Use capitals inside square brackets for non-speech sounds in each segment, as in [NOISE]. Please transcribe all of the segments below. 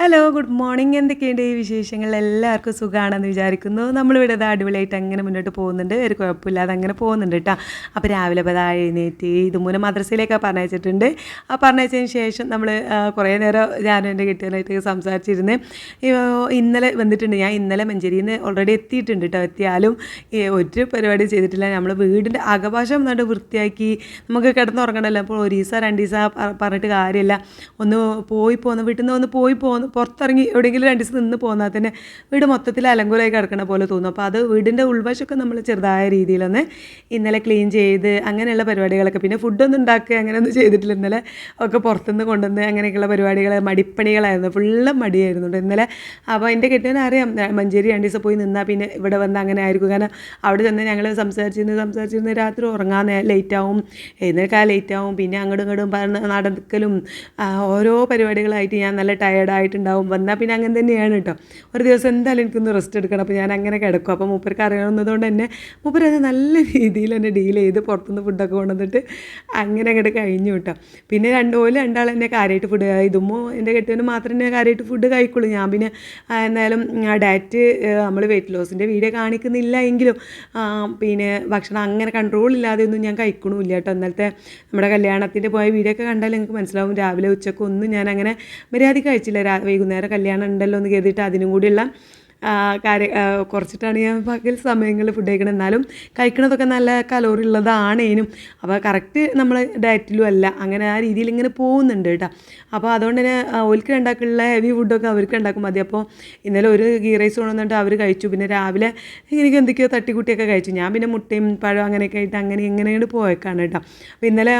Hello good morning എന്തൊക്കെയുണ്ട് ഈ വിശേഷങ്ങൾ? എല്ലാവർക്കും സുഖമാണെന്ന് വിചാരിക്കുന്നു. നമ്മളിവിടെ ഇത് അടിപൊളിയായിട്ട് അങ്ങനെ മുന്നോട്ട് പോകുന്നുണ്ട്. ഒരു കുഴപ്പമില്ലാതെ അങ്ങനെ പോകുന്നുണ്ട് കേട്ടോ അപ്പോൾ രാവിലെ പതാ എഴുന്നേറ്റ് ഇതുമൂലം മദ്രസയിലേക്ക് പറഞ്ഞയച്ചിട്ടുണ്ട് ആ പറഞ്ഞയച്ചതിന് ശേഷം നമ്മൾ കുറേ നേരം ഞാനും എന്റെ കിട്ടിയതായിട്ട് സംസാരിച്ചിരുന്ന് ഇന്നലെ വന്നിട്ടുണ്ട്. ഞാൻ ഇന്നലെ മഞ്ചേരിയിൽ നിന്ന് ഓൾറെഡി എത്തിയിട്ടുണ്ട് കേട്ടോ എത്തിയാലും ഒരു പരിപാടി ചെയ്തിട്ടില്ല. നമ്മൾ വീടിന്റെ അകഭാഷം നന്നായിട്ട് വൃത്തിയാക്കി നമുക്ക് കിടന്നുറങ്ങണമല്ലോ. അപ്പോൾ ഒരു ദിവസം രണ്ട് ദിവസം പറഞ്ഞിട്ട് കാര്യമില്ല. ഒന്ന് പോയി പോകുന്ന വീട്ടിൽ നിന്ന് ഒന്ന് പോയി പോന്ന് പുറത്തിറങ്ങി എവിടെയെങ്കിലും രണ്ട് ദിവസം നിന്ന് പോന്നാൽ തന്നെ വീട് മൊത്തത്തിൽ അലങ്കുലമായി കിടക്കണ പോലെ തോന്നും. അപ്പോൾ അത് വീടിന്റെ ഉൾവശമൊക്കെ നമ്മൾ ചെറുതായ രീതിയിലൊന്ന് ഇന്നലെ ക്ലീൻ ചെയ്ത് അങ്ങനെയുള്ള പരിപാടികളൊക്കെ. പിന്നെ ഫുഡൊന്നും ഉണ്ടാക്കുക അങ്ങനെയൊന്നും ചെയ്തിട്ടില്ല. ഇന്നലെ ഒക്കെ പുറത്തുനിന്ന് കൊണ്ടുവന്ന് അങ്ങനെയൊക്കെയുള്ള പരിപാടികൾ മടിപ്പണികളായിരുന്നു. ഫുള്ള് മടിയായിരുന്നു ഇന്നലെ അപ്പോൾ എന്റെ കെട്ടിയവൻ അറിയാം മഞ്ചേരി രണ്ട് ദിവസം പോയി നിന്നാൽ പിന്നെ ഇവിടെ വന്ന് അങ്ങനെ ആയിരിക്കും. കാരണം അവിടെ ചെന്ന് ഞങ്ങൾ സംസാരിച്ചിരുന്ന് സംസാരിച്ചിരുന്ന് രാത്രി ഉറങ്ങാൻ ലേറ്റ് ആവും. എഴുന്നേൽക്കാൻ ലേറ്റ് ആവും. പിന്നെ അങ്ങോട്ടും ഇങ്ങോട്ടും നടക്കലും ഓരോ പരിപാടികളായിട്ട് ഞാൻ നല്ല ടയേർഡായിട്ടുണ്ടാവും വന്നാൽ പിന്നെ അങ്ങനെ തന്നെയാണ് കേട്ടോ ഒരു ദിവസം എന്തായാലും എനിക്കൊന്ന് റെസ്റ്റ് എടുക്കണം. അപ്പോൾ ഞാൻ അങ്ങനെ കിടക്കും. അപ്പോൾ മൂപ്പർക്ക് അറിയാവുന്നതുകൊണ്ട് തന്നെ മൂപ്പർ അത് നല്ല [LAUGHS] രീതിയിൽ തന്നെ ഡീൽ ചെയ്ത് പുറത്തുനിന്ന് ഫുഡൊക്കെ കൊണ്ടുവന്നിട്ട് അങ്ങനെ അങ്ങോട്ട് കഴിഞ്ഞു കേട്ടോ പിന്നെ രണ്ട് രണ്ടാൾ എന്നെ കാര്യമായിട്ട് ഫുഡ് ഇതുമ്പോൾ എന്റെ കെട്ടിയവന് മാത്രം തന്നെ കാര്യമായിട്ട് ഫുഡ് കഴിക്കുള്ളൂ. ഞാൻ പിന്നെ എന്തായാലും ഡയറ്റ് നമ്മൾ വെയിറ്റ് ലോസിന്റെ വീഡിയോ കാണിക്കുന്നില്ല എങ്കിലും പിന്നെ ഭക്ഷണം അങ്ങനെ കൺട്രോൾ ഇല്ലാതെ ഒന്നും ഞാൻ കഴിക്കണമില്ല കേട്ടോ ഇന്നലത്തെ നമ്മുടെ കല്യാണത്തിന്റെ പോയ വീഡിയോ ഒക്കെ കണ്ടാൽ നിങ്ങൾക്ക് മനസ്സിലാവും. രാവിലെ ഉച്ചയ്ക്ക് ഞാൻ അങ്ങനെ മര്യാദയ്ക്ക് കഴിച്ചില്ല. വൈകുന്നേരം കല്യാണം ഉണ്ടല്ലോ എന്ന് കരുതിയിട്ട് അതിനും കൂടിയുള്ള കാര്യ കുറച്ചിട്ടാണ് ഞാൻ പകൽ സമയങ്ങളിൽ ഫുഡ് കഴിക്കണം എന്നാലും കഴിക്കണതൊക്കെ നല്ല കലോറി ഉള്ളതാണേനും. അപ്പോൾ കറക്റ്റ് നമ്മൾ ഡയറ്റിലും അല്ല അങ്ങനെ ആ രീതിയിൽ ഇങ്ങനെ പോകുന്നുണ്ട് കേട്ടോ. അപ്പോൾ അതുകൊണ്ട് തന്നെ ഓൽക്ക് ഉണ്ടാക്കുള്ള ഹെവി ഫുഡൊക്കെ അവർക്ക് ഉണ്ടാക്കും മതി. അപ്പോൾ ഇന്നലെ ഒരു ഗീ റൈസ് കൊണ്ടുവന്നിട്ട് അവർ കഴിച്ചു. പിന്നെ രാവിലെ എനിക്ക് എന്തൊക്കെയോ തട്ടിക്കുട്ടിയൊക്കെ കഴിച്ചു. ഞാൻ പിന്നെ മുട്ടയും പഴം അങ്ങനെയൊക്കെ ആയിട്ട് അങ്ങനെ ഇങ്ങനെ പോയേക്കാണ് കേട്ടോ. അപ്പോൾ ഇന്നലെ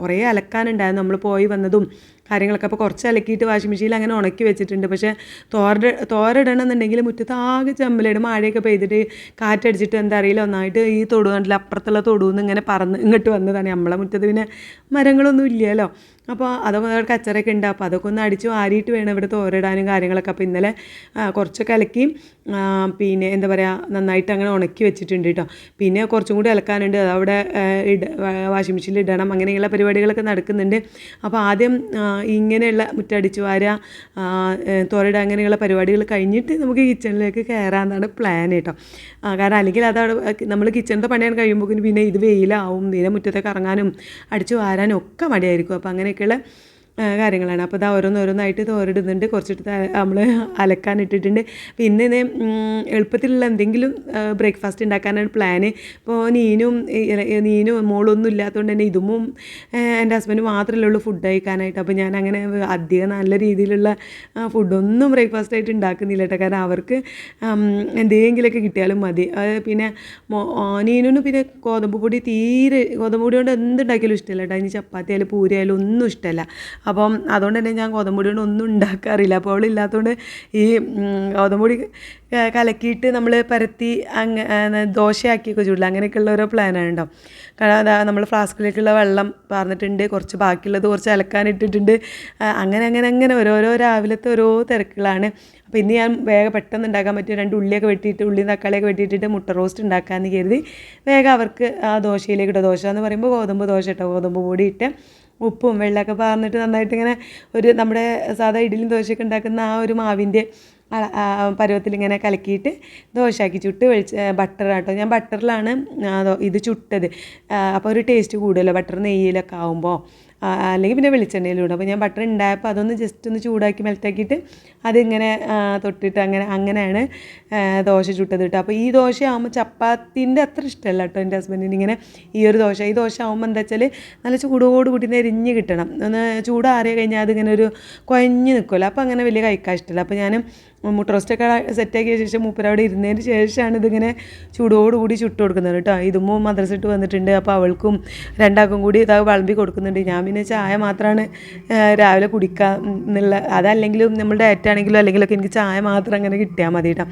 കുറേ അലക്കാനുണ്ടായിരുന്നു. നമ്മൾ പോയി വന്നതും കാര്യങ്ങളൊക്കെ. അപ്പോൾ കുറച്ച് അലക്കിയിട്ട് വാഷിംഗ് മെഷീനിൽ അങ്ങനെ ഉണക്കി വെച്ചിട്ടുണ്ട്. പക്ഷേ തോര തോരടണമെന്നുണ്ടെങ്കിൽ മുറ്റത്ത് ആകെ ചമ്മലിടും മഴയൊക്കെ പെയ്തിട്ട് കാറ്റടിച്ചിട്ട് എന്താ അറിയില്ല ഒന്നായിട്ട് ഈ തൊടു അപ്പുറത്തുള്ള തൊടുന്ന് ഇങ്ങനെ പറന്ന് ഇങ്ങോട്ട് വന്നതാണ്. നമ്മളെ മുറ്റത്ത് പിന്നെ മരങ്ങളൊന്നും ഇല്ലല്ലോ. അപ്പോൾ അതൊക്കെ അവിടെ കച്ചറയൊക്കെ ഉണ്ട്. അപ്പോൾ അതൊക്കെ ഒന്ന് അടിച്ച് ആരിയിട്ട് വേണം ഇവിടെ തോരയിടാനും കാര്യങ്ങളൊക്കെ. അപ്പോൾ ഇന്നലെ കുറച്ചൊക്കെ ഇലക്കി പിന്നെ എന്താ പറയുക നന്നായിട്ട് അങ്ങനെ ഉണക്കി വെച്ചിട്ടുണ്ട് കേട്ടോ പിന്നെ കുറച്ചും കൂടി ഇലക്കാനുണ്ട് അവിടെ ഇട വാഷിംഗ് മെഷീനിൽ ഇടണം. അങ്ങനെയുള്ള പരിപാടികളൊക്കെ നടക്കുന്നുണ്ട്. അപ്പോൾ ആദ്യം ഇങ്ങനെയുള്ള മുറ്റടിച്ചു വാരുക തോരയിടുക അങ്ങനെയുള്ള പരിപാടികൾ കഴിഞ്ഞിട്ട് നമുക്ക് കിച്ചണിലേക്ക് കയറാമെന്നാണ് പ്ലാൻ കേട്ടോ കാരണം അല്ലെങ്കിൽ അതവിടെ നമ്മൾ കിച്ചണിന്റെ പണിയാൻ കഴിയുമ്പോൾ പിന്നെ ഇത് വെയിലാവും. ഇതിനെ മുറ്റത്തേക്ക് ഇറങ്ങാനും അടിച്ചു വാരാനും ഒക്കെ മടിയായിരിക്കും. അപ്പോൾ അങ്ങനെയൊക്കെയുള്ള ആ, കാര്യങ്ങളാണ്. അപ്പോൾ ഇതാ ഓരോന്നോരോന്നായിട്ട് തോരിടുന്നുണ്ട് കുറച്ചിട്ട് നമ്മൾ അലക്കാൻ ഇട്ടിട്ടുണ്ട്. പിന്നെ ഇത് എളുപ്പത്തിലുള്ള എന്തെങ്കിലും ബ്രേക്ക്ഫാസ്റ്റ് ഉണ്ടാക്കാനാണ് പ്ലാന്. ഇപ്പോൾ നീനും നീനും മോളൊന്നും ഇല്ലാത്തതുകൊണ്ട് തന്നെ ഇതുമ്മും എന്റെ ഹസ്ബൻഡ് മാത്രമല്ലേ ഉള്ളൂ ഫുഡ് കഴിക്കാനായിട്ട്. അപ്പോൾ ഞാൻ അങ്ങനെ അധികം നല്ല രീതിയിലുള്ള ഫുഡൊന്നും ബ്രേക്ക്ഫാസ്റ്റ് ആയിട്ട് ഉണ്ടാക്കുന്നില്ല കേട്ടോ. കാരണം അവർക്ക് എന്തെങ്കിലുമൊക്കെ കിട്ടിയാലും മതി. പിന്നെ നീനുന് പിന്നെ ഗോതമ്പ് പൊടി തീരെ ഗോതമ്പ് പൊടി കൊണ്ട് എന്തുണ്ടാക്കിയാലും ഇഷ്ടമല്ല കേട്ടോ. അതിന് ചപ്പാത്തി ആയാലും പൂരി ആയാലും ഒന്നും ഇഷ്ടമല്ല. അപ്പം അതുകൊണ്ട് തന്നെ ഞാൻ ഗോതമ്പ് പൊടി കൊണ്ട് ഒന്നും ഉണ്ടാക്കാറില്ല. അപ്പോൾ അവളില്ലാത്തതുകൊണ്ട് ഈ ഉം, ഗോതമ്പ് പൊടി കലക്കിയിട്ട് നമ്മൾ പരത്തി അങ്ങ് ദോശയാക്കിയൊക്കെ ചൂടില്ല. അങ്ങനെയൊക്കെയുള്ള ഓരോ പ്ലാനാണ് ഉണ്ടാവും കാരണം അതാ നമ്മൾ ഫ്ലാസ്കിലേക്കുള്ള വെള്ളം പാർന്നിട്ടുണ്ട് കുറച്ച് ബാക്കിയുള്ളത് കുറച്ച് അലക്കാനിട്ടിട്ടുണ്ട് അങ്ങനെ അങ്ങനെ അങ്ങനെ ഓരോരോ രാവിലത്തെ ഓരോ തിരക്കുകളാണ്. അപ്പോൾ ഇന്ന് ഞാൻ വേഗം പെട്ടെന്ന് ഉണ്ടാക്കാൻ പറ്റിയ രണ്ട് ഉള്ളിയൊക്കെ വെട്ടിയിട്ട് ഉള്ളി തക്കാളിയൊക്കെ വെട്ടിയിട്ടിട്ട് മുട്ട റോസ്റ്റ് ഉണ്ടാക്കാമെന്ന് കരുതി വേഗം അവർക്ക് ആ ദോശയിലേക്ക് ഇട്ട. ദോശ എന്ന് പറയുമ്പോൾ ഗോതമ്പ് ദോശ ഇട്ടോ ഗോതമ്പ് പൊടി ഇട്ട് ഉപ്പും വെള്ളമൊക്കെ പാർന്നിട്ട് നന്നായിട്ട് ഇങ്ങനെ ഒരു നമ്മുടെ സാധാ ഇഡ്ഡലിയും ദോശയൊക്കെ ഉണ്ടാക്കുന്ന ആ ഒരു മാവിന്റെ പരുവത്തിൽ ഇങ്ങനെ കലക്കിയിട്ട് ദോശയാക്കി ചുട്ട് വെളിച്ച ബട്ടർ കേട്ടോ ഞാൻ ബട്ടറിലാണ് ഇത് ചുട്ടത്. അപ്പോൾ ഒരു ടേസ്റ്റ് കൂടുതലോ ബട്ടർ നെയ്യിലൊക്കെ ആകുമ്പോൾ അല്ലെങ്കിൽ പിന്നെ വെളിച്ചെണ്ണയിലും ഇടും അപ്പോൾ ഞാൻ ബട്ടർ ഉണ്ടായപ്പോൾ അതൊന്ന് ജസ്റ്റ് ഒന്ന് ചൂടാക്കി മെൽറ്റാക്കിയിട്ട് അതിങ്ങനെ തൊട്ടിട്ട് അങ്ങനെ അങ്ങനെയാണ് ദോശ ചുട്ടത് കേട്ടോ അപ്പോൾ ഈ ദോശ ആകുമ്പോൾ ചപ്പാത്തിന്റെ അത്ര ഇഷ്ടമല്ല കേട്ടോ എന്റെ ഹസ്ബൻഡിന് ഇങ്ങനെ ഈ ഒരു ദോശ. ഈ ദോശ ആകുമ്പോൾ എന്താ വെച്ചാൽ നല്ല ചൂടോട് കൂടി നെരിഞ്ഞ് കിട്ടണം. ഒന്ന് ചൂടാറിയ കഴിഞ്ഞാൽ അതിങ്ങനെ ഒരു കുഴഞ്ഞ് നിൽക്കുമല്ലോ അപ്പോൾ അങ്ങനെ വലിയ കഴിക്കാൻ ഇഷ്ടമല്ല അപ്പോൾ ഞാൻ മുട്ട റോസ്റ്റൊക്കെ സെറ്റാക്കിയ ശേഷം മൂപ്പര് അവിടെ ഇരുന്നതിന് ശേഷമാണ് ഇതിങ്ങനെ ചൂടോടുകൂടി ചുട്ട് കൊടുക്കുന്നത് കേട്ടോ. ഇതുമ്പോൾ മദ്രസ ഇട്ട് വന്നിട്ടുണ്ട്. അപ്പോൾ അവൾക്കും രണ്ടാൾക്കും കൂടി ഇതാ വിളമ്പി കൊടുക്കുന്നുണ്ട്. ഞാൻ പിന്നെ ചായ മാത്രമാണ് രാവിലെ കുടിക്കുക എന്നുള്ള അതല്ലെങ്കിലും നമ്മൾ ഡയറ്റ് ആണെങ്കിലും അല്ലെങ്കിലൊക്കെ എനിക്ക് ചായ മാത്രം അങ്ങനെ കിട്ടിയാൽ മതി കേട്ടോ.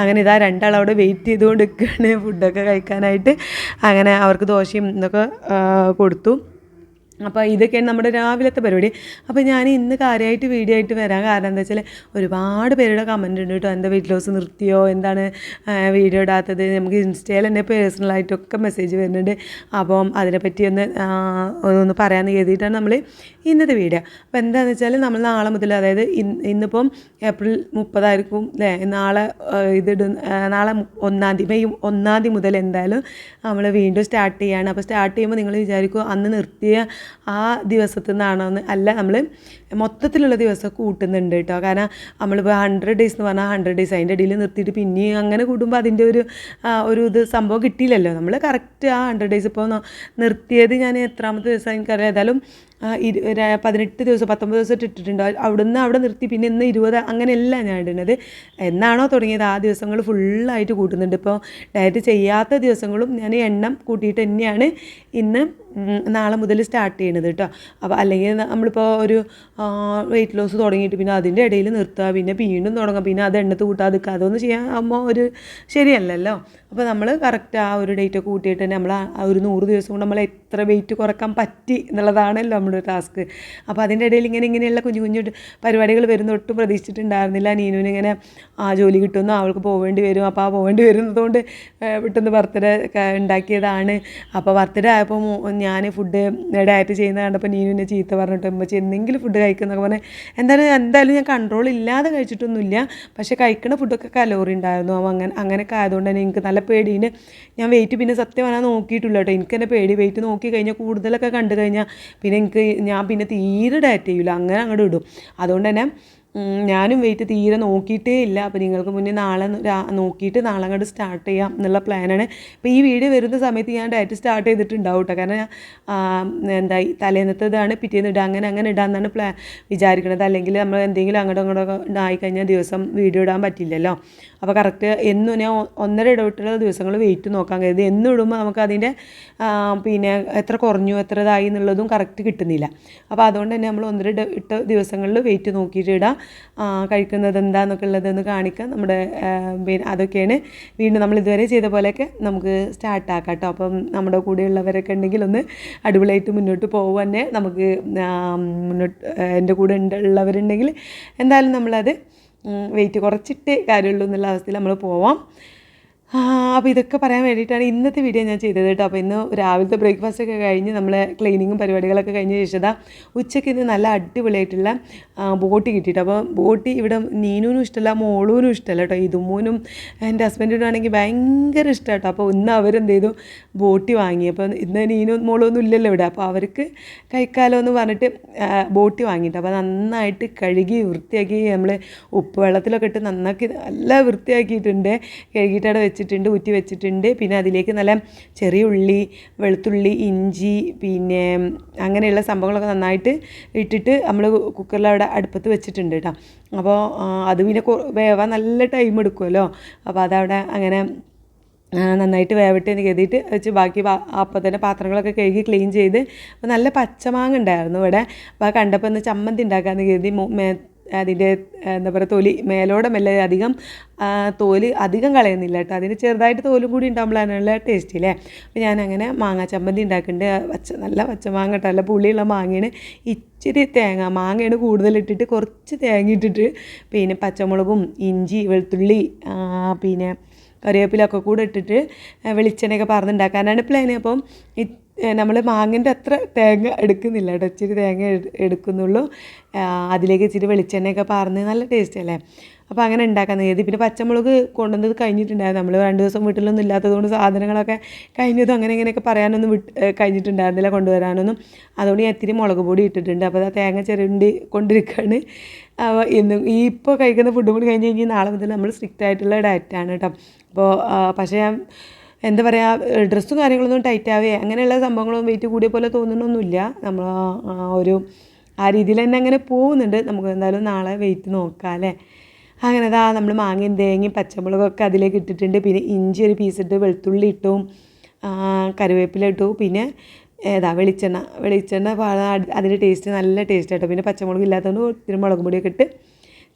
അങ്ങനെ ഇതാ രണ്ടാൾ അവിടെ വെയിറ്റ് ചെയ്തുകൊണ്ട് നിൽക്കുകയാണ് ഫുഡൊക്കെ കഴിക്കാനായിട്ട്. അങ്ങനെ അവർക്ക് ദോശയും ഇതൊക്കെ കൊടുത്തു. അപ്പോൾ ഇതൊക്കെയാണ് നമ്മുടെ രാവിലത്തെ പരിപാടി. അപ്പോൾ ഞാൻ ഇന്ന് കാര്യമായിട്ട് വീഡിയോ ആയിട്ട് വരാൻ കാരണം എന്താ വെച്ചാൽ ഒരുപാട് പേരുടെ കമന്റ് ഉണ്ട് കേട്ടോ. എന്താ വെയിറ്റ് ലോസ് നിർത്തിയോ? എന്താണ് വീഡിയോ ഇടാത്തത്? നമുക്ക് ഇൻസ്റ്റയിൽ തന്നെ പേഴ്സണലായിട്ടൊക്കെ മെസ്സേജ് വരുന്നുണ്ട്. അപ്പം അതിനെപ്പറ്റി ഒന്ന് ഒന്ന് പറയാമെന്ന് കരുതിയിട്ടാണ് നമ്മൾ ഇന്നത്തെ വീഡിയോ. അപ്പോൾ എന്താണെന്ന് വെച്ചാൽ നമ്മൾ നാളെ മുതൽ അതായത് ഇന്ന് ഇന്നിപ്പം ഏപ്രിൽ മുപ്പതായിരിക്കും അല്ലേ നാളെ ഇതിടുന്ന നാളെ ഒന്നാം തീയതി മെയ് ഒന്നാം തീയതി മുതൽ എന്തായാലും നമ്മൾ വീണ്ടും സ്റ്റാർട്ട് ചെയ്യാണ്. അപ്പോൾ സ്റ്റാർട്ട് ചെയ്യുമ്പോൾ നിങ്ങൾ വിചാരിക്കും അന്ന് നിർത്തിയ ആ ദിവസത്തിൽ നിന്നാണോ എന്ന് അല്ല നമ്മൾ മൊത്തത്തിലുള്ള ദിവസം കൂട്ടുന്നുണ്ട് കേട്ടോ കാരണം നമ്മളിപ്പോൾ ഹൺഡ്രഡ് ഡേയ്സ് എന്ന് പറഞ്ഞാൽ ഹൺഡ്രഡ് ഡേയ്സ് അതിന്റെ ഇടയിൽ നിർത്തിയിട്ട് പിന്നെയും അങ്ങനെ കൂടുമ്പോൾ അതിന്റെ ഒരു ഒരു ഇത് സംഭവം കിട്ടിയില്ലല്ലോ. നമ്മൾ കറക്റ്റ് ആ ഹൺഡ്രഡ് ഡേയ്സ് ഇപ്പോൾ നിർത്തിയത് ഞാൻ എത്രാമത്തെ ദിവസം എനിക്കറിയാം ഏതായാലും പതിനെട്ട് ദിവസം പത്തൊമ്പത് ദിവസം ഇട്ടിട്ടുണ്ട്? അവിടുന്ന് അവിടെ നിർത്തി പിന്നെ ഇന്ന് ഇരുപത് അങ്ങനെയല്ല ഞാൻ ഇടുന്നത്. എന്നാണോ തുടങ്ങിയത്? ആ ദിവസങ്ങൾ ഫുള്ളായിട്ട് കൂട്ടുന്നുണ്ട്. ഇപ്പോൾ ഡയറ്റ് ചെയ്യാത്ത ദിവസങ്ങളും ഞാൻ എണ്ണം കൂട്ടിയിട്ട് തന്നെയാണ് ഇന്ന് നാളെ മുതൽ സ്റ്റാർട്ട് ചെയ്യണത് കേട്ടോ. അപ്പോൾ അല്ലെങ്കിൽ നമ്മളിപ്പോൾ ഒരു വെയിറ്റ് ലോസ് തുടങ്ങിയിട്ട് പിന്നെ അതിന്റെ ഇടയിൽ നിർത്തുക പിന്നെ വീണ്ടും തുടങ്ങുക പിന്നെ അത് എണ്ണത്ത് കൂട്ടാതിരിക്കുക അതൊന്നും ചെയ്യാൻ ആകുമ്പോൾ ഒരു ശരിയല്ലല്ലോ. അപ്പോൾ നമ്മൾ കറക്റ്റ് ആ ഒരു ഡേറ്റ് കൂട്ടിയിട്ട് തന്നെ നമ്മൾ ആ ഒരു നൂറ് ദിവസം കൊണ്ട് നമ്മൾ എത്ര വെയിറ്റ് കുറയ്ക്കാൻ പറ്റി എന്നുള്ളതാണല്ലോ നമ്മുടെ ടാസ്ക് അപ്പോൾ അതിന്റെ ഇടയിൽ ഇങ്ങനെ ഇങ്ങനെയുള്ള കുഞ്ഞു കുഞ്ഞു പരിപാടികൾ വരുന്ന ഒട്ടും പ്രതീക്ഷിച്ചിട്ടുണ്ടായിരുന്നില്ല. നീനുവിന് ഇങ്ങനെ ആ ജോലി കിട്ടുന്നു അവൾക്ക് പോവേണ്ടി വരും. അപ്പോൾ ആ പോവേണ്ടി വരുന്നതുകൊണ്ട് പെട്ടെന്ന് ബർത്ത്ഡേ ഉണ്ടാക്കിയതാണ്. അപ്പോൾ ബർത്ത്ഡേ ആയപ്പോൾ ഞാൻ ഫുഡ് ഡയറ്റ് ചെയ്യുന്ന കണ്ടപ്പോൾ നീനുവിനെ ചീത്ത പറഞ്ഞിട്ട് ഉമ്മച്ചി എന്തെങ്കിലും ഫുഡ് കഴിക്കുന്നൊക്കെ പറഞ്ഞാൽ എന്തായാലും എന്തായാലും ഞാൻ കൺട്രോൾ ഇല്ലാതെ കഴിച്ചിട്ടൊന്നുമില്ല. പക്ഷേ കഴിക്കുന്ന ഫുഡൊക്കെ കലോറി ഉണ്ടായിരുന്നു. അപ്പോൾ അങ്ങനെ അങ്ങനെയൊക്കെ ആയതുകൊണ്ട് തന്നെ എനിക്ക് നല്ല പേടീന് ഞാൻ വെയിറ്റ് പിന്നെ സത്യം പറഞ്ഞാൽ നോക്കിയിട്ടില്ല കേട്ടോ. എനിക്ക് തന്നെ പേടി വെയിറ്റ് നോക്കി കഴിഞ്ഞാൽ കൂടുതലൊക്കെ കണ്ടു കഴിഞ്ഞാൽ പിന്നെ എനിക്ക് ഞാൻ പിന്നെ തീരെ ഡയറ്റ് ചെയ്യില്ല അങ്ങനെ അങ്ങോട്ട് ഇടും. അതുകൊണ്ട് തന്നെ ഞാനും വെയിറ്റ് തീരെ നോക്കിയിട്ടേ ഇല്ല. അപ്പോൾ നിങ്ങൾക്ക് മുന്നേ നാളെ നോക്കിയിട്ട് നാളെ അങ്ങോട്ട് സ്റ്റാർട്ട് ചെയ്യാം എന്നുള്ള പ്ലാനാണ് അപ്പോൾ ഈ വീഡിയോ വരുന്ന സമയത്ത് ഞാൻ ഡയറ്റ് സ്റ്റാർട്ട് ചെയ്തിട്ടുണ്ടാവും കേട്ടോ കാരണം എന്താ ഈ തലേന്നത്തേതാണ് പിറ്റേന്ന് ഇടുക അങ്ങനെ അങ്ങനെ ഇടാമെന്നാണ് പ്ലാ വിചാരിക്കുന്നത് അല്ലെങ്കിൽ നമ്മൾ എന്തെങ്കിലും അങ്ങോട്ടും അങ്ങോട്ടൊക്കെ ഉണ്ടായി കഴിഞ്ഞാൽ ദിവസം വീഡിയോ ഇടാൻ പറ്റില്ലല്ലോ. അപ്പോൾ കറക്റ്റ് എന്നും ഞാൻ ഒന്നര ഇടവിട്ടുള്ള ദിവസങ്ങൾ വെയിറ്റ് നോക്കാൻ കരുതി. എന്നും ഇടുമ്പോൾ നമുക്ക് അതിന്റെ പിന്നെ എത്ര കുറഞ്ഞു എത്ര ഇതായി എന്നുള്ളതും കറക്റ്റ് കിട്ടുന്നില്ല. അപ്പോൾ അതുകൊണ്ട് തന്നെ നമ്മൾ ഒന്നര ഇട- ഇട്ട ദിവസങ്ങളിൽ വെയിറ്റ് നോക്കിയിട്ട് ഇടാം. കഴിക്കുന്നത് എന്താണെന്നൊക്കെ ഉള്ളതെന്ന് കാണിക്കാം. നമ്മുടെ അതൊക്കെയാണ്. വീണ്ടും നമ്മൾ ഇതുവരെ ചെയ്ത പോലെയൊക്കെ നമുക്ക് സ്റ്റാർട്ട് ആക്കാം കേട്ടോ അപ്പം നമ്മുടെ കൂടെയുള്ളവരൊക്കെ ഉണ്ടെങ്കിൽ ഒന്ന് അടിപൊളിയായിട്ട് മുന്നോട്ട് പോകുക തന്നെ. നമുക്ക് മുന്നോട്ട് എന്റെ കൂടെ ഉള്ളവരുണ്ടെങ്കിൽ എന്തായാലും നമ്മളത് വെയിറ്റ് കുറച്ചിട്ട് കാര്യമുള്ളൂ എന്നുള്ള അവസ്ഥയിൽ നമ്മൾ പോവാം. അപ്പോൾ ഇതൊക്കെ പറയാൻ വേണ്ടിയിട്ടാണ് ഇന്നത്തെ വീഡിയോ ഞാൻ ചെയ്തത് കേട്ടോ. അപ്പോൾ ഇന്ന് രാവിലത്തെ ബ്രേക്ക്ഫാസ്റ്റ് ഒക്കെ കഴിഞ്ഞ് നമ്മൾ ക്ലീനിങ്ങും പരിപാടികളൊക്കെ കഴിഞ്ഞ ശേഷം ഉച്ചയ്ക്ക് ഇന്ന് നല്ല അടിപൊളിയായിട്ടുള്ള ബോട്ടി കിട്ടിയിട്ട്. അപ്പോൾ ബോട്ടി ഇവിടെ നീനുവിനും ഇഷ്ടമല്ല മോളൂനും ഇഷ്ടമല്ല കേട്ടോ. ഇതുമൂനും എന്റെ ഹസ്ബൻഡിനും ആണെങ്കിൽ ഭയങ്കര ഇഷ്ടം കേട്ടോ. അപ്പോൾ ഇന്ന് അവരെന്ത് ചെയ്തു? ബോട്ടി വാങ്ങി. അപ്പോൾ ഇന്ന് നീനും മോളൊന്നും ഇല്ലല്ലോ ഇവിടെ. അപ്പോൾ അവർക്ക് കൈക്കാലം എന്ന് പറഞ്ഞിട്ട് ബോട്ടി വാങ്ങിയിട്ട്. അപ്പോൾ നന്നായിട്ട് കഴുകി വൃത്തിയാക്കി നമ്മൾ ഉപ്പ് വെള്ളത്തിലൊക്കെ ഇട്ട് നന്നാക്കി നല്ല വൃത്തിയാക്കിയിട്ടുണ്ട്. കഴുകിയിട്ട് അവിടെ വെച്ചിട്ടുണ്ട് ഊറ്റി വെച്ചിട്ടുണ്ട്. പിന്നെ അതിലേക്ക് നല്ല ചെറിയ ഉള്ളി വെളുത്തുള്ളി ഇഞ്ചി പിന്നെ അങ്ങനെയുള്ള സംഭവങ്ങളൊക്കെ നന്നായിട്ട് ഇട്ടിട്ട് നമ്മൾ കുക്കറിൽ അവിടെ അടുപ്പത്ത് വെച്ചിട്ടുണ്ട് കേട്ടോ അപ്പോൾ അത് പിന്നെ വേവാൻ നല്ല ടൈം എടുക്കുമല്ലോ അപ്പോൾ അതവിടെ അങ്ങനെ നന്നായിട്ട് വേവട്ടെ എന്ന് കരുതിയിട്ട് വെച്ച് ബാക്കി അപ്പം തന്നെ പാത്രങ്ങളൊക്കെ കഴുകി ക്ലീൻ ചെയ്ത് നല്ല പച്ചമാങ്ങ ഉണ്ടായിരുന്നു ഇവിടെ. അപ്പോൾ കണ്ടപ്പോൾ ഒന്ന് ചമ്മന്തി ഉണ്ടാക്കാമെന്ന് കരുതി അതിന്റെ എന്താ പറയുക തൊലി മേലോടെ മെല്ലെ അധികം തോൽ അധികം കളയുന്നില്ല കേട്ടോ. അതിന് ചെറുതായിട്ട് തോലും കൂടി ഉണ്ടാകുമ്പോഴാണുള്ള ടേസ്റ്റ് ഇല്ലേ? അപ്പോൾ ഞാനങ്ങനെ മാങ്ങ ചമ്മന്തി ഉണ്ടാക്കുന്നുണ്ട് പച്ച നല്ല പച്ചമാങ്ങ കേട്ടോ. നല്ല പുളിയുള്ള മാങ്ങയാണ്. ഇച്ചിരി തേങ്ങ മാങ്ങയാണ് കൂടുതലിട്ടിട്ട് കുറച്ച് തേങ്ങ ഇട്ടിട്ട് പിന്നെ പച്ചമുളകും ഇഞ്ചി വെളുത്തുള്ളി പിന്നെ കറിവേപ്പിലൊക്കെ കൂടെ ഇട്ടിട്ട് വെളിച്ചെണ്ണയൊക്കെ പറഞ്ഞുണ്ടാക്കാനാണ് പ്ലാൻ അപ്പം നമ്മൾ മാങ്ങിന്റെ അത്ര തേങ്ങ എടുക്കുന്നില്ല കേട്ടോ. ഇച്ചിരി തേങ്ങ എട്- എടുക്കുന്നുള്ളൂ. അതിലേക്ക് ഇച്ചിരി വെളിച്ചെണ്ണയൊക്കെ പാർന്ന് നല്ല ടേസ്റ്റ് അല്ലേ? അപ്പോൾ അങ്ങനെ ഉണ്ടാക്കാൻ കരുതി. പിന്നെ പച്ചമുളക് കൊണ്ടുവന്നത് കഴിഞ്ഞിട്ടുണ്ടായിരുന്നു. നമ്മൾ രണ്ട് ദിവസം വീട്ടിലൊന്നും ഇല്ലാത്തതുകൊണ്ട് സാധനങ്ങളൊക്കെ കഴിഞ്ഞതും അങ്ങനെ ഇങ്ങനെയൊക്കെ പറയാനൊന്നും വിട്ട് കഴിഞ്ഞിട്ടുണ്ടായിരുന്നില്ല കൊണ്ടുവരാനൊന്നും. അതുകൊണ്ട് ഞാൻ ഇത്തിരി മുളക് പൊടി ഇട്ടിട്ടുണ്ട്. അപ്പോൾ ആ തേങ്ങ ചെറുണ്ടി കൊണ്ടിരിക്കുകയാണ് അപ്പോൾ ഇന്ന് ഈ ഇപ്പോൾ കഴിക്കുന്ന ഫുഡും കൂടി കഴിഞ്ഞ് കഴിഞ്ഞാൽ നാളെ മുതൽ നമ്മൾ സ്ട്രിക്റ്റ് ആയിട്ടുള്ള ഡയറ്റാണ് കേട്ടോ. അപ്പോൾ പക്ഷേ ഞാൻ എന്താ പറയുക ഡ്രസ്സും കാര്യങ്ങളൊന്നും ടൈറ്റ് ആവേ. അങ്ങനെയുള്ള സംഭവങ്ങളൊന്നും വെയിറ്റ് കൂടിയ പോലെ തോന്നണമൊന്നുമില്ല നമ്മൾ ആ ഒരു ആ രീതിയിൽ തന്നെ അങ്ങനെ പോകുന്നുണ്ട്. നമുക്ക് എന്തായാലും നാളെ വെയിറ്റ് നോക്കാം അല്ലേ? അങ്ങനെ അതാ നമ്മൾ മാങ്ങയും തേങ്ങയും പച്ചമുളകൊക്കെ അതിലേക്ക് ഇട്ടിട്ടുണ്ട്. പിന്നെ ഇഞ്ചി ഒരു പീസ് ഇട്ട് വെളുത്തുള്ളി ഇട്ടു. കറിവേപ്പില ഇട്ടു. പിന്നെ ഏതാ വെളിച്ചെണ്ണ. വെളിച്ചെണ്ണ അതിന്റെ ടേസ്റ്റ് നല്ല ടേസ്റ്റ് ആയിട്ടോ പിന്നെ പച്ചമുളക് ഇല്ലാത്തതുകൊണ്ട് ഒത്തിരി മുളക് പൊടിയൊക്കെ ഇട്ട്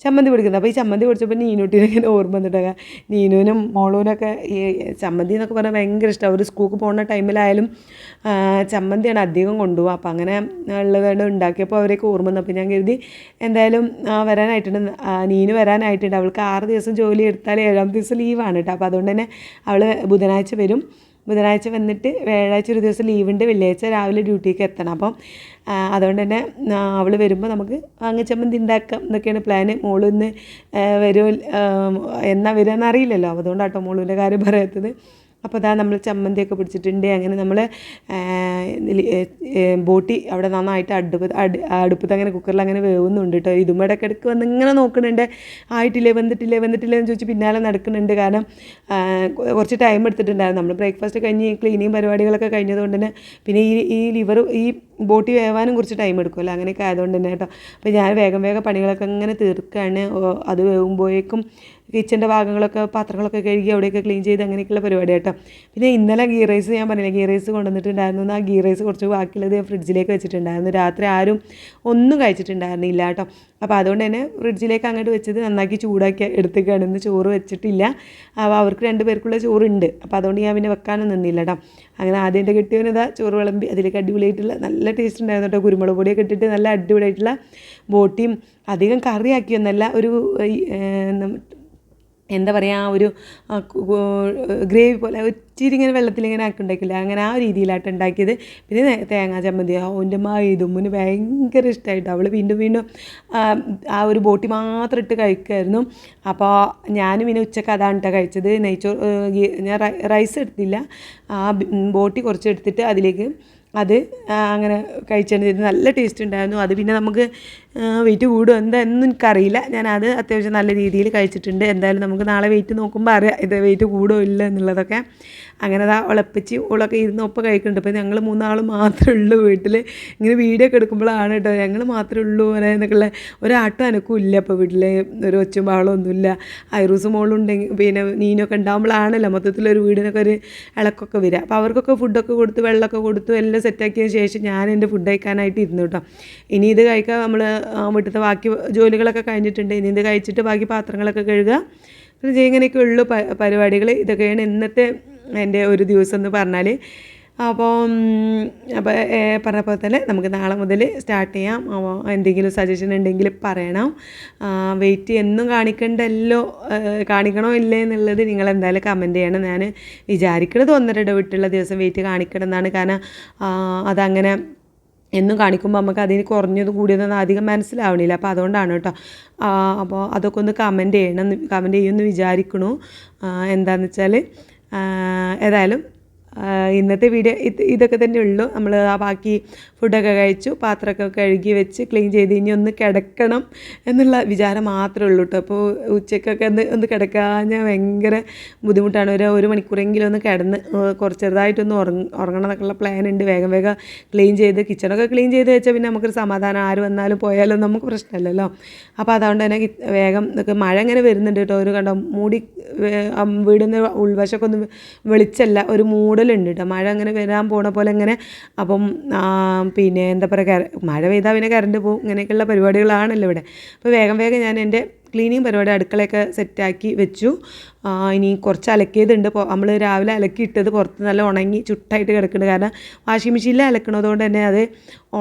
ചമ്മന്തി പൊടിക്കുന്നത്. അപ്പോൾ ഈ ചമ്മന്തി പൊടിച്ചപ്പോൾ നീനൂട്ടിനെ ഇങ്ങനെ ഓർമ്മ വന്നിട്ടൊക്കെ നീനുവിനും മോളൂനൊക്കെ ഈ ചമ്മന്തി എന്നൊക്കെ പറഞ്ഞാൽ ഭയങ്കര ഇഷ്ടമാണ് ഒരു സ്കൂൾക്ക് പോകുന്ന ടൈമിലായാലും ചമ്മന്തിയാണ് അധികം കൊണ്ടുപോകുക അപ്പോൾ അങ്ങനെ ഉള്ളതുകൊണ്ട് ഉണ്ടാക്കിയപ്പോൾ അവരൊക്കെ ഓർമ്മ വന്നു. അപ്പോൾ ഞാൻ കരുതി എന്തായാലും വരാനായിട്ടുണ്ട്. നീന് വരാനായിട്ടുണ്ട്. അവൾക്ക് ആറ് ദിവസം ജോലി എടുത്താൽ ഏഴാം ദിവസം ലീവാണ് കേട്ടോ. അപ്പോൾ അതുകൊണ്ട് തന്നെ അവൾ ബുധനാഴ്ച വരും. ബുധനാഴ്ച വന്നിട്ട് വ്യാഴാഴ്ച ഒരു ദിവസം ലീവുണ്ട് വെള്ളിയാഴ്ച രാവിലെ ഡ്യൂട്ടിക്ക് എത്തണം. അപ്പം അതുകൊണ്ട് തന്നെ അവൾ വരുമ്പോൾ നമുക്ക് വാങ്ങിച്ചമ്മന്തി ഉണ്ടാക്കാം എന്നൊക്കെയാണ് പ്ലാന് മോൾ ഇന്ന് വരുമോ എന്നാ വരുമെന്ന് അറിയില്ലല്ലോ. അതുകൊണ്ടാട്ടോ മോളുവിന്റെ കാര്യം പറയാത്തത്. അപ്പോൾ അതാ നമ്മൾ ചമ്മന്തിയൊക്കെ പിടിച്ചിട്ടുണ്ട്. അങ്ങനെ നമ്മൾ ബോട്ടി അവിടെ നന്നായിട്ട് അടുപ്പ് അട് അടുപ്പത്ത് അങ്ങനെ കുക്കറിൽ അങ്ങനെ വേവുന്നുണ്ട് കേട്ടോ ഇതും ഇടയ്ക്കിടയ്ക്ക് വന്ന് ഇങ്ങനെ നോക്കുന്നുണ്ട്. ആയിട്ടില്ലേ വന്നിട്ടില്ലേ വന്നിട്ടില്ലേ എന്ന് ചോദിച്ച് പിന്നാലെ നടക്കുന്നുണ്ട്. കാരണം കുറച്ച് ടൈം എടുത്തിട്ടുണ്ടായിരുന്നു. നമ്മൾ ബ്രേക്ക്ഫാസ്റ്റ് കഴിഞ്ഞ് ക്ലീനിങ് പരിപാടികളൊക്കെ കഴിഞ്ഞതുകൊണ്ട് തന്നെ പിന്നെ ഈ ഈ ലിവർ ഈ ബോട്ടി വേവാനും കുറച്ച് ടൈം എടുക്കുമല്ലോ അങ്ങനെയൊക്കെ ആയതുകൊണ്ട് തന്നെ കേട്ടോ അപ്പോൾ ഞാൻ വേഗം വേഗം പണികളൊക്കെ ഇങ്ങനെ തീർക്കുകയാണ് അത് വേകുമ്പോഴേക്കും കിച്ചന്റെ ഭാഗങ്ങളൊക്കെ പാത്രങ്ങളൊക്കെ കഴുകി അവിടെയൊക്കെ ക്ലീൻ ചെയ്ത് അങ്ങനെയൊക്കെയുള്ള പരിപാടി കേട്ടോ പിന്നെ ഇന്നലെ ഗീ റൈസ് ഞാൻ പറഞ്ഞില്ല ഗീ റൈസ് കൊണ്ടുവന്നിട്ടുണ്ടായിരുന്നു. ആ ഗീ റൈസ് കുറച്ച് ബാക്കിയുള്ളത് ഞാൻ ഫ്രിഡ്ജിലേക്ക് വെച്ചിട്ടുണ്ടായിരുന്നു. രാത്രി ആരും ഒന്നും കഴിച്ചിട്ടുണ്ടായിരുന്നില്ല കേട്ടോ. അപ്പോൾ അതുകൊണ്ട് തന്നെ ഫ്രിഡ്ജിലേക്ക് അങ്ങോട്ട് വെച്ചത് നന്നാക്കി ചൂടാക്കി എടുത്തേക്കാണ്. ഇന്ന് ചോറ് വെച്ചിട്ടില്ല. അപ്പോൾ അവർക്ക് രണ്ട് പേർക്കുള്ള ചോറുണ്ട്. അപ്പോൾ അതുകൊണ്ട് ഞാൻ പിന്നെ വെക്കാനും നിന്നില്ല കേട്ടോ. അങ്ങനെ ആദ്യം എന്റെ കിട്ടിയവനതാ ചോറ് വിളമ്പി അതിലേക്ക് അടിപൊളിയായിട്ടുള്ള നല്ല ടേസ്റ്റ് ഉണ്ടായിരുന്നു കേട്ടോ. കുരുമുളക് പൊടിയൊക്കെ ഇട്ടിട്ട് നല്ല അടിപൊളിയായിട്ടുള്ള ബോട്ടിയും അധികം കറിയാക്കിയൊന്നല്ല ഒരു എന്താ പറയുക ഒരു ആ, കു- ഗ്രേവി പോലെ ഒത്തിരി ഇങ്ങനെ വെള്ളത്തിലിങ്ങനെ ആക്കി ഉണ്ടാക്കില്ല അങ്ങനെ ആ രീതിയിലായിട്ട് ഉണ്ടാക്കിയത്. പിന്നെ തേങ്ങാ ചമ്മന്തി. ആ എന്റെ മാ ഇതുമ്മിന് ഭയങ്കര ഇഷ്ടമായിട്ട് അവൾ വീണ്ടും വീണ്ടും ആ, ആ ഒരു ബോട്ടി മാത്രം ഇട്ട് കഴിക്കുമായിരുന്നു. അപ്പോൾ ഞാനും പിന്നെ ഉച്ചയ്ക്ക് അതാണ് കേട്ടോ കഴിച്ചത്. നെയ്ച്ചോർ ഞാൻ റൈസ് എടുത്തില്ല. ആ ബോട്ടി കുറച്ച് എടുത്തിട്ട് അതിലേക്ക് അത് അങ്ങനെ കഴിച്ചതിന് നല്ല ടേസ്റ്റ് ഉണ്ടായിരുന്നു. അത് പിന്നെ നമുക്ക് വെയിറ്റ് കൂടുമോ എന്താ എന്നും എനിക്കറിയില്ല. ഞാനത് അത് അത്യാവശ്യം നല്ല രീതിയിൽ കഴിച്ചിട്ടുണ്ട്. എന്തായാലും നമുക്ക് നാളെ വെയിറ്റ് നോക്കുമ്പോൾ അറിയാം. ഇത് വെയിറ്റ് കൂടുമോ ഇല്ല എന്നുള്ളതൊക്കെ. അങ്ങനെ അതാ ഉളപ്പിച്ച് ഉളൊക്കെ ഇരുന്ന് ഒപ്പം കഴിക്കുന്നുണ്ട്. ഇപ്പോൾ ഞങ്ങൾ മൂന്നാൾ മാത്രമേ ഉള്ളൂ വീട്ടിൽ ഇങ്ങനെ വീഡിയോ ഒക്കെ എടുക്കുമ്പോഴാണ് കേട്ടോ. ഞങ്ങൾ മാത്രമേ ഉള്ളൂ എന്നൊക്കെയുള്ള ഒരാട്ടും അനക്കും ഇല്ല ഇപ്പോൾ വീട്ടിൽ ഒരു ഒച്ചും ബഹളമൊന്നുമില്ല ഐറൂസ് മോളുണ്ടെങ്കിൽ പിന്നെ നീനൊക്കെ ഉണ്ടാകുമ്പോഴാണല്ലോ മൊത്തത്തിലൊരു വീടിനൊക്കെ ഒരു ഇളക്കൊക്കെ വരിക. അപ്പോൾ അവർക്കൊക്കെ ഫുഡൊക്കെ കൊടുത്ത് വെള്ളമൊക്കെ കൊടുത്തു എല്ലാം സെറ്റാക്കിയതിന് ശേഷം ഞാൻ എന്റെ ഫുഡ് കഴിക്കാനായിട്ട് ഇരുന്നു കേട്ടോ. ഇനി ഇത് കഴിക്കാൻ നമ്മൾ വീട്ടിലത്തെ ബാക്കി ജോലികളൊക്കെ കഴിഞ്ഞിട്ടുണ്ട്. ഇനി ഇത് കഴിച്ചിട്ട് ബാക്കി പാത്രങ്ങളൊക്കെ കഴുകുക. പിന്നെ ഇങ്ങനെയൊക്കെ ഉള്ളു പരിപാടികൾ ഇതൊക്കെയാണ് ഇന്നത്തെ എന്റെ ഒരു ദിവസം എന്ന് പറഞ്ഞാൽ അപ്പോൾ അപ്പോൾ പറഞ്ഞ പോലെ തന്നെ നമുക്ക് നാളെ മുതൽ സ്റ്റാർട്ട് ചെയ്യാം. അപ്പോൾ എന്തെങ്കിലും സജഷൻ ഉണ്ടെങ്കിൽ പറയണം. വെയിറ്റ് എന്നും കാണിക്കണ്ടല്ലോ. കാണിക്കണോ ഇല്ലേ എന്നുള്ളത് നിങ്ങൾ എന്തായാലും കമന്റ് ചെയ്യണം. ഞാൻ വിചാരിക്കുന്നത് ഒന്നര ഇടവിട്ടുള്ള ദിവസം വെയിറ്റ് കാണിക്കണം എന്നാണ്. കാരണം അതങ്ങനെ എന്നും കാണിക്കുമ്പോൾ നമുക്ക് അതിന് കുറഞ്ഞത് കൂടിയതൊന്നും അധികം മനസ്സിലാവണില്ല. അപ്പോൾ അതുകൊണ്ടാണ് കേട്ടോ. അപ്പോൾ അതൊക്കെ ഒന്ന് കമന്റ് ചെയ്യണം കമന്റ് ചെയ്യുമെന്ന് വിചാരിക്കണു. എന്താണെന്ന് വെച്ചാൽ ഏതായാലും ഇന്നത്തെ വീഡിയോ ഇത് ഇതൊക്കെ തന്നെ ഉള്ളൂ. നമ്മൾ ആ ബാക്കി ഫുഡൊക്കെ കഴിച്ചു പാത്രമൊക്കെ കഴുകി വെച്ച് ക്ലീൻ ചെയ്ത് ഇനി ഒന്ന് കിടക്കണം എന്നുള്ള വിചാരം മാത്രമേ ഉള്ളൂ കേട്ടോ അപ്പോൾ ഉച്ചക്കൊക്കെ ഒന്ന് ഒന്ന് ഞാൻ ഭയങ്കര ബുദ്ധിമുട്ടാണ്. ഒരു ഒരു മണിക്കൂറെങ്കിലും ഒന്ന് കിടന്ന് കുറച്ച് ചെറുതായിട്ടൊന്ന് ഉറങ്ങ ഉറങ്ങണം എന്നൊക്കെയുള്ള പ്ലാൻ ഉണ്ട്. വേഗം വേഗം ക്ലീൻ ചെയ്ത് കിച്ചണൊക്കെ ക്ലീൻ ചെയ്ത് വെച്ചാൽ പിന്നെ നമുക്കൊരു സമാധാനം. ആര് വന്നാലും പോയാലും നമുക്ക് പ്രശ്നമില്ലല്ലോ. അപ്പോൾ അതുകൊണ്ട് തന്നെ വേഗം ഇതൊക്കെ മഴ ഇങ്ങനെ വരുന്നുണ്ട് കേട്ടോ ഒരു കണ്ടോ മൂടി വീടിന്റെ ഉൾവശമൊക്കെ ഒന്ന് വെളിച്ചല്ല. ഒരു മൂടലുണ്ട് കേട്ടോ മഴ അങ്ങനെ വരാൻ പോണ പോലെ ഇങ്ങനെ അപ്പം പിന്നെ എന്താ പറയുക മഴ പെയ്താൽ പിന്നെ കറണ്ട് പോകും. ഇങ്ങനെയൊക്കെയുള്ള പരിപാടികളാണല്ലോ ഇവിടെ. അപ്പോൾ വേഗം വേഗം ഞാൻ എന്റെ ക്ലീനിങ് പരിപാടി അടുക്കളയൊക്കെ സെറ്റാക്കി വെച്ചു. ഇനി കുറച്ച് അലക്കിയതുണ്ട്. നമ്മൾ രാവിലെ അലക്കിയിട്ടത് പുറത്ത് നല്ല ഉണങ്ങി ചുട്ടായിട്ട് കിടക്കുന്നുണ്ട് കാരണം വാഷിംഗ് മെഷീനിൽ അലക്കണതുകൊണ്ട് തന്നെ അത്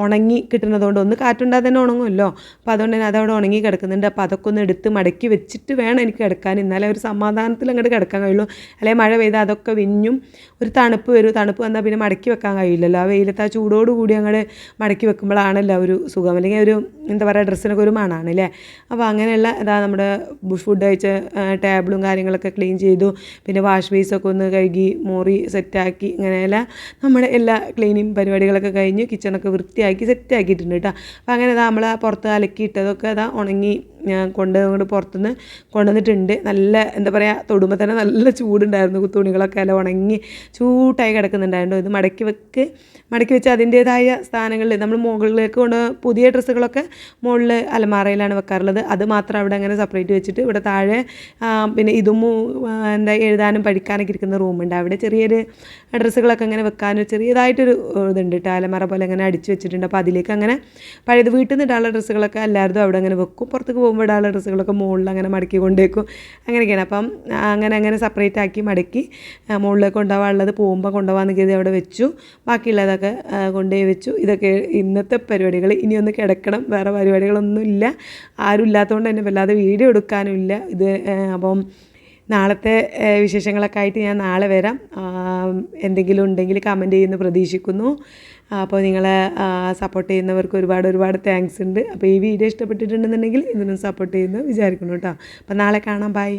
ഉണങ്ങി കിട്ടുന്നതുകൊണ്ട് ഒന്ന് കാറ്റുണ്ടാകാതെ തന്നെ ഉണങ്ങുമല്ലോ. അപ്പോൾ അതുകൊണ്ട് തന്നെ അതവിടെ ഉണങ്ങി കിടക്കുന്നുണ്ട്. അപ്പോൾ അതൊക്കെ ഒന്ന് എടുത്ത് മടക്കി വെച്ചിട്ട് വേണം എനിക്ക് കിടക്കാൻ. എന്നാലേ ഒരു സമാധാനത്തിൽ അങ്ങോട്ട് കിടക്കാൻ കഴിയുള്ളൂ. അല്ലെങ്കിൽ മഴ പെയ്താൽ അതൊക്കെ വിഞ്ഞും ഒരു തണുപ്പ് വരും. തണുപ്പ് വന്നാൽ പിന്നെ മടക്കി വെക്കാൻ കഴിയില്ലല്ലോ. ആ വെയിലത്ത് ആ ചൂടോടുകൂടി അങ്ങോട്ട് മടക്കി വെക്കുമ്പോഴാണല്ലോ ഒരു സുഖം. അല്ലെങ്കിൽ ഒരു എന്താ പറയുക ഡ്രസ്സിനൊക്കെ ഒരു മണമാണ് അല്ലേ അപ്പോൾ അങ്ങനെയുള്ള ഇതാ നമ്മുടെ ഫുഡ് കഴിച്ച ടേബിളും കാര്യങ്ങളൊക്കെ ക്ലീൻ ചെയ്തു. പിന്നെ വാഷ് ബേസൊക്കെ ഒന്ന് കഴുകി മോറി സെറ്റാക്കി ഇങ്ങനെയുള്ള നമ്മുടെ എല്ലാ ക്ലീനിങ് പരിപാടികളൊക്കെ കഴിഞ്ഞ് കിച്ചണൊക്കെ വൃത്തിയാക്കി സെറ്റാക്കിയിട്ടുണ്ട് കേട്ടോ. അപ്പോൾ അങ്ങനെ ഇതാ നമ്മൾ പുറത്ത് അലക്കിയിട്ടതൊക്കെ ഇതാ ഉണങ്ങി ഞാൻ കൊണ്ട് അങ്ങോട്ട് പുറത്തുനിന്ന് കൊണ്ടുവന്നിട്ടുണ്ട്. നല്ല എന്താ പറയുക തൊടുമ്പോൾ തന്നെ നല്ല ചൂടുണ്ടായിരുന്നു. തുണികളൊക്കെ എല്ലാം ഉണങ്ങി ചൂട്ടായി കിടക്കുന്നുണ്ടായിരുന്നു. ഇത് മടക്കി വെക്ക് മടക്കി വെച്ച് അതിന്റേതായ സ്ഥാനങ്ങളിൽ നമ്മൾ മുകളിലേക്ക് കൊണ്ട് പുതിയ ഡ്രസ്സുകളൊക്കെ മുകളിൽ അലമാറയിലാണ് വെക്കാറുള്ളത്. അത് മാത്രം അവിടെ അങ്ങനെ സെപ്പറേറ്റ് വെച്ചിട്ട് ഇവിടെ താഴെ പിന്നെ ഇതും എന്താ എഴുതാനും പഠിക്കാനൊക്കെ ഇരിക്കുന്ന റൂമുണ്ട് അവിടെ ചെറിയൊരു ഡ്രസ്സുകളൊക്കെ അങ്ങനെ വെക്കാനും ചെറിയതായിട്ടൊരു ഇതുണ്ട് കേട്ടോ അലമാറ പോലെ അങ്ങനെ അടിച്ച് വെച്ചിട്ടുണ്ട്. അപ്പോൾ അതിലേക്ക് അങ്ങനെ പഴയത് വീട്ടിൽ നിന്ന് ഇടാനുള്ള ഡ്രസ്സുകളൊക്കെ എല്ലാവരും അവിടെ അങ്ങനെ വെക്കും. പുറത്തേക്ക് പോകുമ്പോൾ ഇടാനുള്ള ഡ്രസ്സുകളൊക്കെ മുകളിൽ അങ്ങനെ മടക്കി കൊണ്ടുവയ്ക്കും. അങ്ങനെയൊക്കെയാണ്. അപ്പം അങ്ങനെ അങ്ങനെ സെപ്പറേറ്റ് ആക്കി മടക്കി മുകളിലേക്ക് കൊണ്ടുപോകാനുള്ളത് പോകുമ്പോൾ കൊണ്ടുപോകാമെന്ന് കരുതി അവിടെ വെച്ചു. ബാക്കിയുള്ളതൊക്കെ കൊണ്ടുപോയി വെച്ചു. ഇതൊക്കെ ഇന്നത്തെ പരിപാടികൾ. ഇനിയൊന്ന് കിടക്കണം. വേറെ പരിപാടികളൊന്നും ഇല്ല. ആരും ഇല്ലാത്തതുകൊണ്ട് തന്നെ വല്ലാതെ വീഡിയോ എടുക്കാനും ഇല്ല. ഇത് അപ്പം നാളത്തെ വിശേഷങ്ങളൊക്കെ ആയിട്ട് ഞാൻ നാളെ വരാം. എന്തെങ്കിലും ഉണ്ടെങ്കിൽ കമന്റ് ചെയ്യുന്നു പ്രതീക്ഷിക്കുന്നു. അപ്പോൾ നിങ്ങളെ സപ്പോർട്ട് ചെയ്യുന്നവർക്ക് ഒരുപാട് ഒരുപാട് താങ്ക്സ് ഉണ്ട്. അപ്പോൾ ഈ വീഡിയോ ഇഷ്ടപ്പെട്ടിട്ടുണ്ടെന്നുണ്ടെങ്കിൽ ഇതിനും സപ്പോർട്ട് ചെയ്യുന്നു വിചാരിക്കുന്നു കേട്ടോ. അപ്പോൾ നാളെ കാണാം. ബൈ